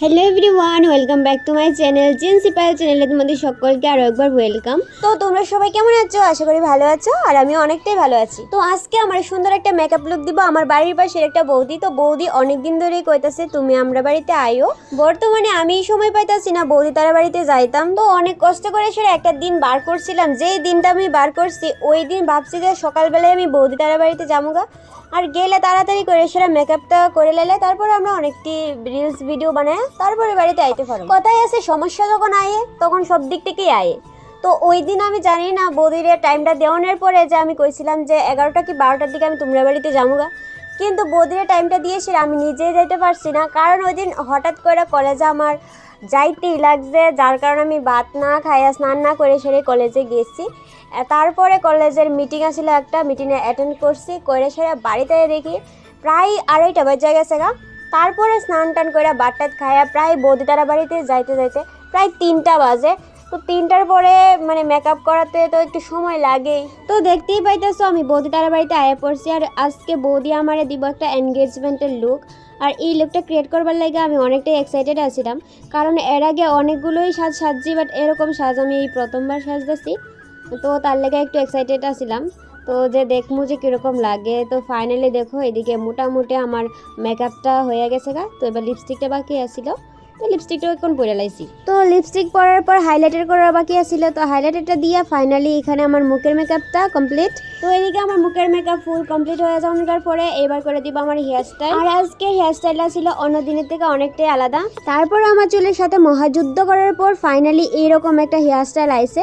Hello everyone welcome back to my channel জিন্সিপাল চ্যানেলে তোমাদের সকলকে আরও একবার ওয়েলকাম তো তোমরা সবাই কেমন আছো? আশা করি ভালো আছো, আর আমি অনেকটাই ভালো আছি। তো আজকে আমার সুন্দর একটা মেকআপ লুক দিব, আমার বাড়ির পাশের একটা বৌদি। তো বৌদি অনেক দিন ধরেই কইতাছে, তুমি আমরা বাড়িতে আইও। বর্তমানে আমি সময় পাইতাছি না, বৌদি তারা বাড়িতে যাইতাম। তো অনেক কষ্ট করে সেটা একটা দিন বার করছিলাম। যেই দিনটা আমি বার করছি, ওই দিন ভাবছি যে সকালবেলায় আমি বৌদি তারা বাড়িতে যাব আর গেলে তাড়াতাড়ি করে সেটা মেকআপটা করে লেলে, তারপরে আমরা অনেকটি রিলস ভিডিও বানায়। তারপরে বাড়িতে আইতে পারব কথাই আছে, সমস্যা যখন আয়ে, তখন সব দিক থেকেই আয়ে। তো ওই দিন আমি জানি না, বৌদির টাইমটা দেওয়ানোর পরে যে আমি কইছিলাম যে এগারোটা কি বারোটার দিকে আমি তোমরা বাড়িতে যাব কিন্তু বৌদির টাইমটা দিয়েছি আমি নিজেই যাইতে পারছি না। কারণ ওই দিন হঠাৎ করে কলেজে আমার যাইতেই লাগছে, যার কারণে আমি ভাত না খাইয়া স্নান না করে সেরে কলেজে গেছি। তারপরে কলেজের মিটিং আসলে একটা মিটিংয়ে অ্যাটেন্ড করছি করে সেরে বাড়িতে দেখি। প্রায় আড়াইটা বাজে গেছে গা। তারপরে স্নান টান করে বাট টাত খাইয়া প্রায় বৌদি তারা বাড়িতে যাইতে যাইতে প্রায় তিনটা বাজে। তো তিনটার পরে মানে মেকআপ করাতে তো একটু সময় লাগেই। তো দেখতেই পাইতেছো আমি বৌদি তারা বাড়িতে আয়া পড়ছি আর আজকে বৌদি আমারে দিব একটা এনগেজমেন্টের লুক আর এই লুকটা ক্রিয়েট করবার লাগে আমি অনেকটাই এক্সাইটেড আছিলাম। কারণ এর আগে অনেকগুলোই সাজ সাজছি বাট এরকম সাজ আমি এই প্রথমবার সাজতেছি। তো তার লেগে একটু এক্সাইটেড আছিলাম। তো যে দেখমু যে কীরকম লাগে। তো ফাইনালি দেখো এদিকে মোটামুটি আমার মেকআপটা হয়ে গেছে গা। তো এবার লিপস্টিকটা বাকি আছিল। তো লিপস্টিকটা এখন পরে লাইছি। তো লিপস্টিক পরার পর হাইলাইটার করা বাকি আছিল। তো হাইলাইটারটা দিয়ে ফাইনালি এখানে আমার মুখের মেকআপটা কমপ্লিট তো এদিকে আমার মুখের মেকআপ ফুল কমপ্লিট হয়ে যাওয়ার পরে এবার করে দিব আমার হেয়ার স্টাইল আর আজকে হেয়ার স্টাইলটা ছিল অন্য দিনের থেকে অনেকটাই আলাদা। তারপর আমার চুলের সাথে মহাযুদ্ধ করার পর ফাইনালি এইরকম একটা হেয়ার স্টাইল আইছে।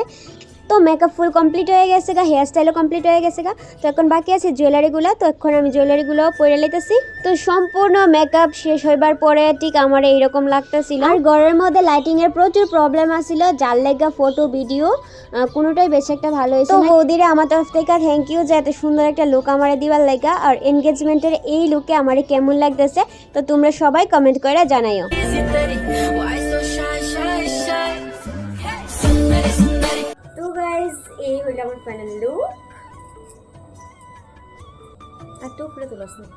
তো মেকআপ ফুল কমপ্লিট হয়ে গেছে গা হেয়ার স্টাইলও কমপ্লিট হয়ে গেছে গা তো এখন বাকি আছে জুয়েলারিগুলো তো এখন আমি জুয়েলারিগুলো পরে লাইতেছি তো সম্পূর্ণ মেকআপ শেষ হইবার পরে ঠিক আমার এইরকম লাগতেছিল। আর ঘরের মধ্যে লাইটিং এর প্রচুর প্রবলেম আসছিল যার লেগা ফটো ভিডিও কোনোটাই বেশি একটা ভালো হয়েছে তো বৌদিরে আমার তরফ থেকে থ্যাংক ইউ যে এত সুন্দর একটা লুক আমারে দিবার লেগা আর এনগেজমেন্টের এই লুকে আমারে কেমন লাগতেছে তো তোমরা সবাই কমেন্ট করে জানাইও। আমার ফাইনাল লুক আর তো উপরে তুলস না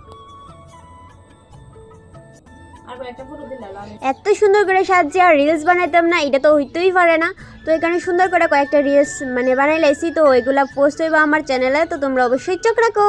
এত সুন্দর করে সাজিয়ে আর রিলস বানাইতাম না এটা তো হইতেই পারে না। তো এখানে সুন্দর করে কয়েকটা রিলস মানে বানাই লাইছি তো এগুলা পোস্ট হইবা আমার চ্যানেলে তো তোমরা অবশ্যই চোখ রাখো।